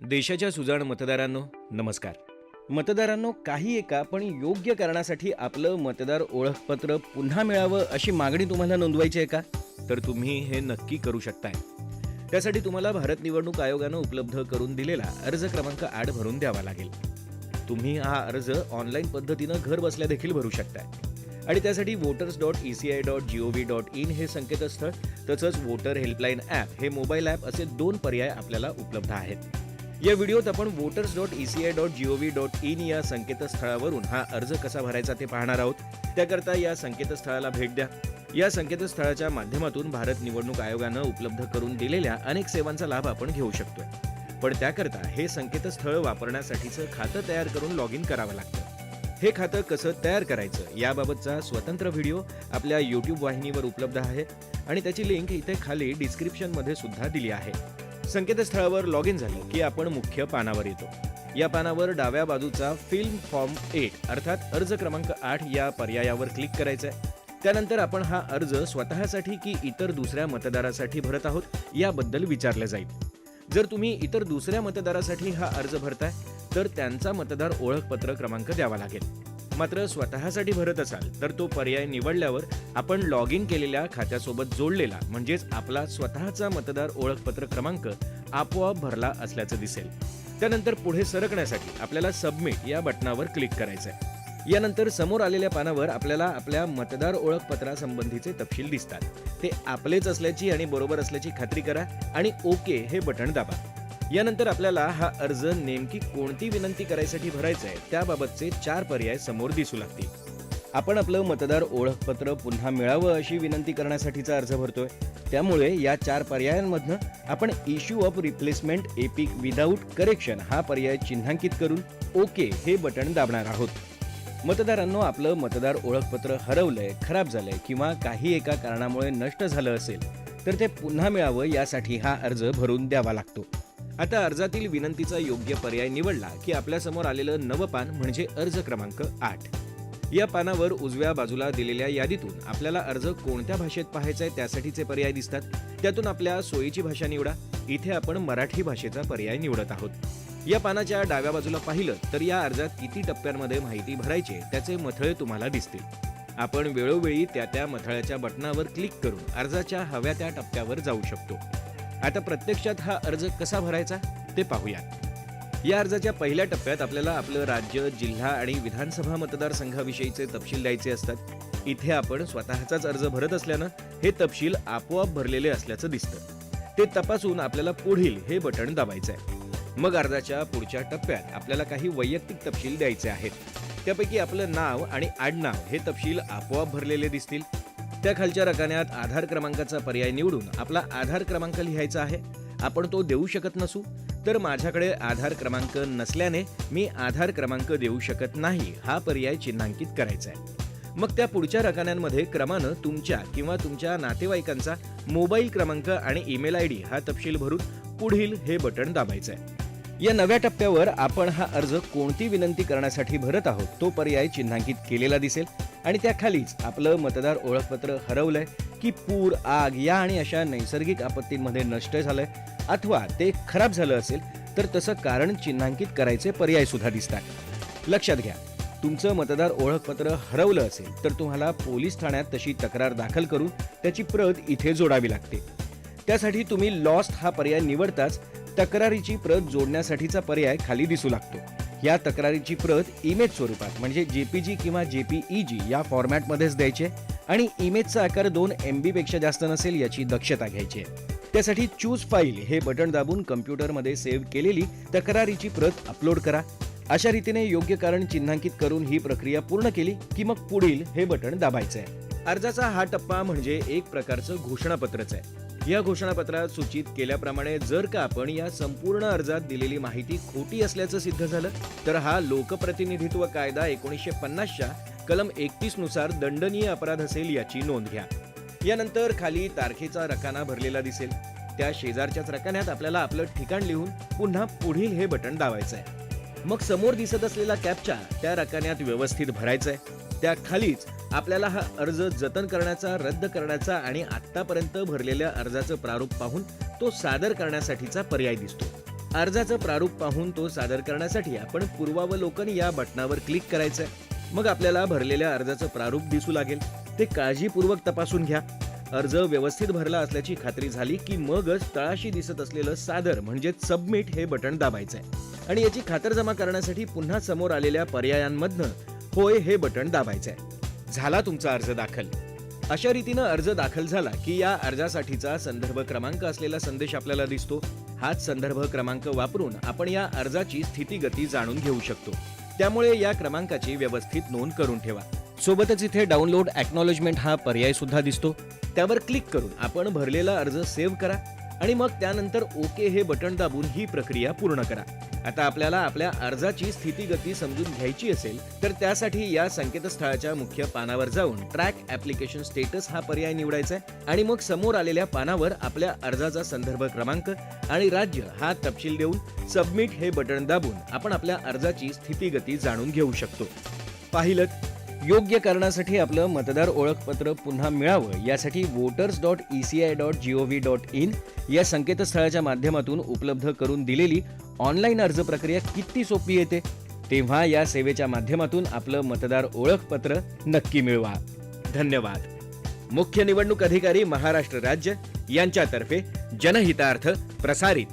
देशाच्या सुजाण मतदारांनो नमस्कार. मतदारांनो काही एका पण योग्य कारणासाठी आपलं मतदार ओळखपत्र पुन्हा मिळावं अशी मागणी तुम्हाला नोंदवायची आहे का? तर तुम्ही हे नक्की करू शकताय. त्यासाठी तुम्हाला भारत निवडणूक आयोगानं उपलब्ध करून दिलेला अर्ज क्रमांक आठ भरून द्यावा लागेल. तुम्ही हा अर्ज ऑनलाईन पद्धतीनं घर बसल्या देखील भरू शकताय. आणि त्यासाठी voters dot E C I dot G O V dot in हे संकेतस्थळ तसंच वोटर हेल्पलाईन ॲप हे मोबाईल ॲप असे दोन पर्याय आपल्याला उपलब्ध आहेत. या व्हिडिओत आपण voters dot E C I dot G O dot in या संकेतस्थळावरून हा अर्ज कसा भरायचा ते पाहणार आहोत. त्याकरता या संकेतस्थळाला भेट द्या. या संकेतस्थळाच्या माध्यमातून भारत निवडणूक आयोगानं उपलब्ध करून दिलेल्या अनेक सेवांचा लाभ आपण घेऊ शकतोय. पण त्याकरता हे संकेतस्थळ वापरण्यासाठीचं खातं तयार करून लॉग इन करावं लागतं. हे खातं कसं तयार करायचं याबाबतचा स्वतंत्र व्हिडिओ आपल्या यूट्यूब वाहिनीवर उपलब्ध आहे आणि त्याची लिंक इथे खाली डिस्क्रिप्शनमध्ये सुद्धा दिली आहे. संकेतस्थळावर लॉग इन झालं की आपण मुख्य पानावर येतो. या पानावर डाव्या बाजूचा फिल्म फॉर्म एट अर्थात अर्ज क्रमांक आठ या पर्यायावर क्लिक करायचं आहे त्यानंतर आपण हा अर्ज स्वतःसाठी की इतर दुसऱ्या मतदारासाठी भरत आहोत याबद्दल विचारलं जाईल. जर तुम्ही इतर दुसऱ्या मतदारासाठी हा अर्ज भरताय तर त्यांचा मतदार ओळखपत्र क्रमांक द्यावा लागेल. मात्र स्वतःसाठी भरत असाल तर तो पर्याय निवडल्यावर आपण लॉग इन केलेल्या खात्यासोबत जोडलेला म्हणजेच आपला स्वतःचा मतदार ओळखपत्र क्रमांक आपोआप भरला असल्याचं दिसेल. त्यानंतर पुढे सरकण्यासाठी आपल्याला सबमिट या बटनावर क्लिक करायचं आहे यानंतर समोर आलेल्या पानावर आपल्याला आपल्या मतदार ओळखपत्रासंबंधीचे तपशील दिसतात. ते आपलेच असल्याची आणि बरोबर असल्याची खात्री करा आणि ओके हे बटण दाबा. यानंतर आपल्याला हा अर्ज नेमकी कोणती विनंती करायसाठी भरायचा आहे त्याबाबतचे चार पर्याय समोर दिसू लागतील. आपण आपलं मतदार ओळखपत्र पुन्हा मिळावं अशी विनंती करण्यासाठीचा अर्ज भरतोय. त्यामुळे या चार पर्यायांमधनं आपण issue of replacement EPIC without correction हा पर्याय चिन्हांकित करून ओके हे बटण दाबणार आहोत. मतदारांनो आपलं मतदार ओळखपत्र हरवलंय खराब झालंय किंवा काही एका कारणामुळे नष्ट झालं असेल तर ते पुन्हा मिळावं यासाठी हा अर्ज भरून द्यावा लागतो. आता अर्जातील विनंतीचा योग्य पर्याय निवडला की आपल्यासमोर आलेलं नवपान म्हणजे अर्ज क्रमांक आठ. या पानावर उजव्या बाजूला दिलेल्या यादीतून आपल्याला अर्ज कोणत्या भाषेत पाहायचा आहे त्यासाठीचे पर्याय दिसतात. त्यातून आपल्या सोयीची भाषा निवडा. इथे आपण मराठी भाषेचा पर्याय निवडत आहोत. या पानाच्या डाव्या बाजूला पाहिलं तर या अर्जात किती टप्प्यांमध्ये माहिती भरायची त्याचे मथळे तुम्हाला दिसतील. आपण वेळोवेळी त्या त्या मथळ्याच्या बटनावर क्लिक करून अर्जाच्या हव्या त्या टप्प्यावर जाऊ शकतो. आता प्रत्यक्षात हा अर्ज कसा भरायचा ते पाहूया या अर्जाच्या पहिल्या टप्प्यात आपल्याला आपलं राज्य जिल्हा आणि विधानसभा मतदारसंघाविषयीचे तपशील द्यायचे असतात. इथे आपण स्वतःचाच अर्ज भरत असल्यानं हे तपशील आपोआप भरलेले असल्याचं दिसतं. ते तपासून आपल्याला पुढील हे बटण दाबायचं आहे मग अर्जाच्या पुढच्या टप्प्यात आपल्याला काही वैयक्तिक तपशील द्यायचे आहेत. त्यापैकी आपलं नाव आणि आडनाव हे तपशील आपोआप भरलेले दिसतील. त्या खालच्या रकान्यात आधार क्रमांकाचा पर्याय निवडून आपला आधार क्रमांक लिहायचा आहे. आपण तो देऊ शकत नसू तर माझ्याकडे आधार क्रमांक नसल्याने मी आधार क्रमांक देऊ शकत नाही हा पर्याय चिन्हांकित करायचा आहे. मग त्या पुढच्या रकान्यांमध्ये क्रमानं तुमच्या किंवा तुमच्या नातेवाईकांचा मोबाईल क्रमांक आणि ईमेल आय डी हा तपशील भरून पुढील हे बटण दाबायचं आहे. या नव्या टप्प्यावर आपण हा अर्ज कोणती विनंती करण्यासाठी भरत आहोत तो पर्याय चिन्हांकित केलेला दिसेल. आणि त्याखालीच आपलं मतदार ओळखपत्र हरवलंय की पूर आग या आणि अशा नैसर्गिक आपत्तींमध्ये नष्ट झालंय अथवा ते खराब झालं असेल तर तसं कारण चिन्हांकित करायचे पर्याय सुद्धा दिसतात. लक्षात घ्या तुमचं मतदार ओळखपत्र हरवलं असेल तर तुम्हाला पोलीस ठाण्यात तशी तक्रार दाखल करून त्याची प्रत इथे जोडावी लागते. त्यासाठी तुम्ही लॉस्ट हा पर्याय निवडताच तक्रारीची प्रत जोडण्यासाठीचा पर्याय खाली दिसू लागतो. या तक्रारीची प्रत इमेज स्वरूपात म्हणजे जेपीजी किंवा जेपीईजी या फॉर्मॅटमध्येच द्यायचे आणि इमेजचा आकार दोन एमपेक्षा जास्त नसेल याची दक्षता घ्यायची. आहे त्यासाठी चूज फाईल हे बटन दाबून कम्प्युटरमध्ये सेव्ह केलेली तक्रारीची प्रत अपलोड करा. अशा रीतीने योग्य कारण चिन्हांकित करून ही प्रक्रिया पूर्ण केली की मग पुढील हे बटण दाबायचं आहे अर्जाचा हा टप्पा म्हणजे एक प्रकारचं घोषणापत्रच आहे. या घोषणापत्रात सूचित केल्याप्रमाणे जर का आपण या संपूर्ण अर्जात दिलेली माहिती खोटी असल्याचं सिद्ध झालं तर हा लोकप्रतिनिधित्व कायदा एकोणीसशे पन्नासच्या कलम एकतीसनुसार दंडनीय अपराध असेल याची नोंद घ्या. यानंतर खाली तारखेचा रकाना भरलेला दिसेल. त्या शेजारच्याच रकान्यात आपल्याला आपलं ठिकाण लिहून पुन्हा पुढील हे बटण दाबायचं आहे मग समोर दिसत असलेला कॅपचा त्या रकान्यात व्यवस्थित भरायचा आहे त्या खालीच आपल्याला हा अर्ज जतन करण्याचा रद्द करण्याचा आणि आतापर्यंत भरलेल्या अर्जाचं प्रारूप पाहून तो सादर करण्यासाठीचा पर्याय दिसतो. अर्जाचं प्रारूप पाहून तो सादर करण्यासाठी आपण पूर्वावलोकन या बटणावर क्लिक करायचंय. मग आपल्याला भरलेल्या अर्जाचं प्रारूप दिसू लागेल. ते काळजीपूर्वक तपासून घ्या. अर्ज व्यवस्थित भरला असल्याची खात्री झाली की मगच तळाशी दिसत असलेलं सादर म्हणजेच सबमिट हे बटण दाबायचंय. आणि याची खातरजमा करण्यासाठी पुन्हा समोर आलेल्या पर्यायांमधनं होय हे बटण दाबायचंय. झाला तुमचा अर्ज दाखल. अशा रीतीनं अर्ज दाखल झाला की या अर्जासाठीचा संदर्भ क्रमांक असलेला संदेश आपल्याला दिसतो. हाच संदर्भ क्रमांक वापरून आपण या अर्जाची स्थितीगती जाणून घेऊ शकतो. त्यामुळे या क्रमांकाची व्यवस्थित नोंद करून ठेवा. सोबतच इथे डाउनलोड ॲक्नॉलेजमेंट हा पर्याय सुद्धा दिसतो. त्यावर क्लिक करून आपण भरलेला अर्ज सेव्ह करा आणि मग त्यानंतर ओके हे बटण दाबून ही प्रक्रिया पूर्ण करा. आता आपल्याला आपल्या अर्जाची स्थितीगती समजून घ्यायची असेल तर त्यासाठी या संकेतस्थळाच्या मुख्य पानावर जाऊन ट्रॅक ऍप्लिकेशन स्टेटस हा पर्याय निवडायचा आहे. आणि मग समोर आलेल्या पानावर आपल्या अर्जाचा संदर्भ क्रमांक आणि राज्य हा तपशील देऊन सबमिट हे बटण दाबून आपण आपल्या अर्जाची स्थितीगती जाणून घेऊ शकतो. पाहिलं योग्य कारणासाठी आपलं मतदार ओळखपत्र पुन्हा मिळावं यासाठी voters dot E C I dot G O V dot in या संकेतस्थळाच्या माध्यमातून उपलब्ध करून दिलेली ऑनलाईन अर्ज प्रक्रिया किती सोपी येते? तेव्हा या सेवेच्या माध्यमातून आपलं मतदार ओळखपत्र नक्की मिळवा. धन्यवाद. मुख्य निवडणूक अधिकारी महाराष्ट्र राज्य यांच्यातर्फे जनहितार्थ प्रसारित.